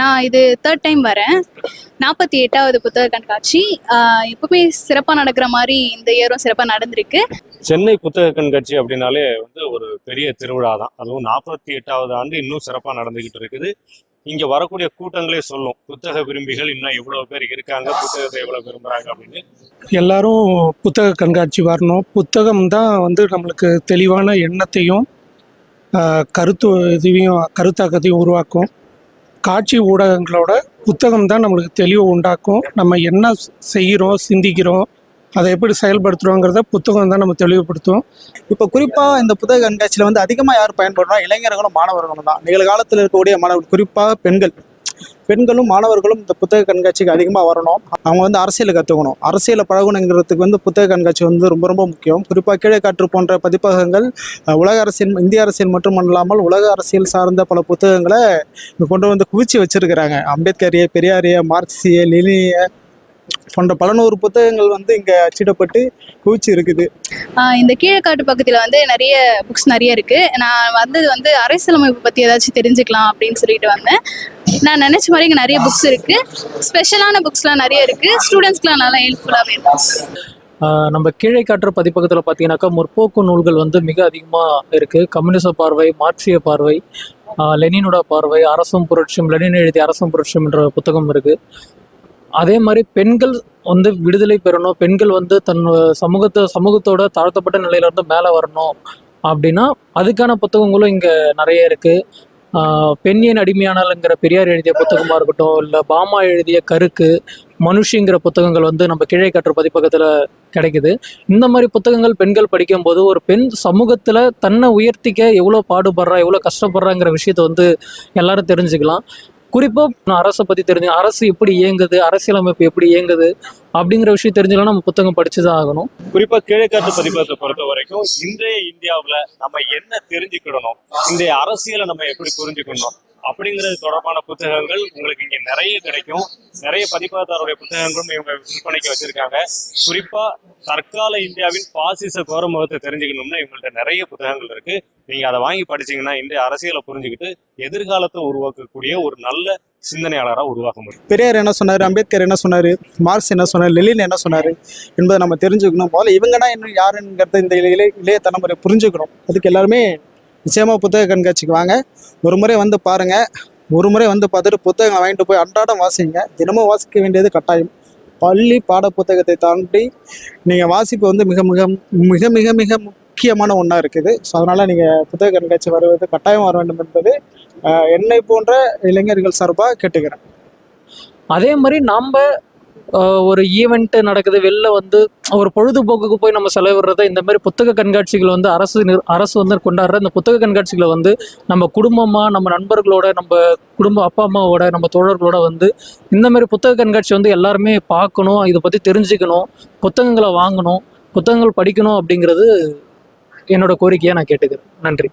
நான் இது third time வரேன். நாற்பத்தி எட்டாவது புத்தக கண்காட்சி. எப்பவுமே சிறப்பாக நடக்கிற மாதிரி இந்த இயரும் சிறப்பாக நடந்திருக்கு. சென்னை புத்தக கண்காட்சி அப்படின்னாலே வந்து ஒரு பெரிய திருவிழா தான் அதுவும் நாற்பத்தி எட்டாவது ஆண்டு இன்னும் சிறப்பாக நடந்துகிட்டு இருக்குது. இங்க வரக்கூடிய கூட்டங்களே சொல்லும் புத்தக விரும்பிகள் இன்னும் எவ்வளவு பேர் இருக்காங்க புத்தகத்தை எவ்வளவு விரும்புறாங்க அப்படின்னு. எல்லாரும் புத்தக கண்காட்சி வரணும். புத்தகம் தான் வந்து நம்மளுக்கு தெளிவான எண்ணத்தையும் கருத்து இதையும் கருத்தாக்கத்தையும் உருவாக்கும். காட்சி ஊடகங்களோட புத்தகம் தான் நம்மளுக்கு தெளிவு உண்டாக்கும். நம்ம என்ன செய்கிறோம் சிந்திக்கிறோம் அதை எப்படி செயல்படுத்துகிறோங்கிறத புத்தகம் தான் நம்ம தெளிவுபடுத்தும். இப்போ குறிப்பாக இந்த புத்தக கண்காட்சியில் வந்து அதிகமாக யார் பயன்படுறோம் இளைஞர்களும் மாணவர்களும் தான். நிகழ்காலத்தில் இருக்கக்கூடிய மாணவர்கள் குறிப்பாக பெண்கள். பெண்களும் மாணவர்களும் இந்த புத்தக கண்காட்சிக்கு அதிகமாக வரணும். அவங்க வந்து அரசியல் கற்றுக்கணும் அரசியலை பழகணுங்கிறதுக்கு வந்து புத்தக கண்காட்சி வந்து ரொம்ப ரொம்ப முக்கியம். குறிப்பாக கீழே காற்று போன்ற பதிப்பகங்கள் உலக அரசியல் இந்திய அரசியல் மட்டுமல்லாமல் உலக அரசியல் சார்ந்த பல புத்தகங்களை கொண்டு வந்து குவிச்சு வச்சிருக்கிறாங்க. அம்பேத்கரிய பெரியாரிய மார்க்சிய லெனிய போன்ற பல நூறு புத்தகங்கள் வந்து இங்கே அச்சிடப்பட்டு குவிச்சு இருக்குது. இந்த கீழக்காட்டு பக்கத்தில் வந்து நிறைய புக்ஸ் நிறைய இருக்கு. நான் வந்தது வந்து அரசியலமைப்பு பற்றி ஏதாச்சும் தெரிஞ்சுக்கலாம் அப்படின்னு சொல்லிட்டு வந்தேன். நான் நினைச்ச மாதிரி இங்கே நிறைய புக்ஸ் இருக்கு. ஸ்பெஷலான புக்ஸ்லாம் நிறைய இருக்கு. ஸ்டூடெண்ட்ஸ்க்குலாம் நல்லா ஹெல்ப்ஃபுல்லாகவே இருக்கும் நம்ம கீழே காட்டுற பதிப்பகத்தில் பார்த்தீங்கன்னாக்கா முற்போக்கு நூல்கள் வந்து மிக அதிகமாக இருக்குது கம்யூனிச பார்வை மார்க்சிய பார்வை லெனினோட பார்வை அரசும் புரட்சியும் லெனின் எழுதிய அரசும் புரட்சியும் என்ற புத்தகம் இருக்குது அதே மாதிரி பெண்கள் வந்து விடுதலை பெறணும். பெண்கள் வந்து தன் சமூகத்தை சமூகத்தோட தாழ்த்தப்பட்ட நிலையிலேருந்து மேலே வரணும் அப்படின்னா அதுக்கான புத்தகங்களும் இங்கே நிறைய இருக்குது பெண் ஏன் அடிமையானாலுங்கிற பெரியார் எழுதிய புத்தகமாக இருக்கட்டும் இல்லை பாமா எழுதிய கருக்கு மனுஷிங்கிற புத்தகங்கள் வந்து நம்ம கீழே கற்ற பதிப்பகத்தில் கிடைக்குது. இந்த மாதிரி புத்தகங்கள் பெண்கள் படிக்கும்போது ஒரு பெண் சமூகத்தில் தன்னை உயர்த்திக்க எவ்வளோ பாடுபடுறா எவ்வளோ கஷ்டப்படுறாங்கிற விஷயத்த வந்து எல்லாரும் தெரிஞ்சுக்கலாம். குறிப்பாக நான் அரசை பற்றி தெரிஞ்சு அரசு எப்படி இயங்குது அரசியலமைப்பு எப்படி இயங்குது அப்படிங்கிற விஷயம் தெரிஞ்சுக்கலாம் நம்ம புத்தகம் படிச்சு தான் ஆகணும். குறிப்பா கிழக்காட்டு பதிப்பகத்தை பொறுத்த வரைக்கும் இன்றைய இந்தியாவுல நம்ம என்ன தெரிஞ்சுக்கிடணும்? இன்றைய அரசியலை நம்ம எப்படி புரிஞ்சுக்கணும்? அப்படிங்கிறது தொடர்பான புத்தகங்கள் உங்களுக்கு இங்கே நிறைய கிடைக்கும். நிறைய பதிப்பகத்தாருடைய புத்தகங்களும் இவங்க விற்பனைக்கு வச்சிருக்காங்க. குறிப்பா தற்கால இந்தியாவின் பாசிச கோரமுகத்தை தெரிஞ்சுக்கணும்னா இவங்கள்ட்ட நிறைய புத்தகங்கள் இருக்கு. நீங்க அதை வாங்கி படிச்சீங்கன்னா இன்றைய அரசியலை புரிஞ்சுக்கிட்டு எதிர்காலத்தை உருவாக்கக்கூடிய ஒரு நல்ல சிந்தனையாளராக உருவாக்க முடியும். பெரியார் என்ன சொன்னார்? அம்பேத்கர் என்ன சொன்னார்? மார்க்ஸ் என்ன சொன்னார்? லெலின் என்ன சொன்னார்? என்பதை நம்ம தெரிஞ்சுக்கணும். முதல்ல இவங்கன்னா இன்னும் யாருங்கிறத இந்த இளைய இளைய தலைமுறை புரிஞ்சுக்கணும். அதுக்கு எல்லாருமே நிச்சயமாக புத்தக கண்காட்சிக்கு வாங்க. ஒரு முறை வந்து பாருங்கள் ஒரு முறை வந்து பார்த்துட்டு புத்தகங்களை வாங்கிட்டு போய் அன்றாடம் வாசிங்க. தினமும் வாசிக்க வேண்டியது கட்டாயம். பள்ளி பாட புத்தகத்தை தாண்டி நீங்கள் வாசிப்பு வந்து மிக மிக மிக மிக மிக முக்கியமான ஒன்றா இருக்குது. ஸோ அதனால் நீங்கள் புத்தக கண்காட்சி வருவது கட்டாயம் வர வேண்டும் என்பது என்னை போன்ற இளைஞர்கள் சார்பாக கேட்டுக்கிறேன். அதே மாதிரி நம்ம ஒரு ஈவெண்ட் நடக்குது வெளில வந்து ஒரு பொழுதுபோக்குக்கு போய் நம்ம செலவிடுறத இந்த மாதிரி புத்தக கண்காட்சிகள் வந்து அரசு அரசு வந்து கொண்டாடுற இந்த புத்தக கண்காட்சிகளை வந்து நம்ம குடும்பமாக நம்ம நண்பர்களோட நம்ம குடும்ப அப்பா அம்மாவோட நம்ம தோழர்களோட வந்து இந்த மாதிரி புத்தக கண்காட்சி வந்து எல்லாருமே பார்க்கணும் இதை பற்றி தெரிஞ்சுக்கணும் புத்தகங்களை வாங்கணும் புத்தகங்கள் படிக்கணும் அப்படிங்கிறது என்னோட கோரிக்கையை நான் கேட்டுக்கிறேன். நன்றி.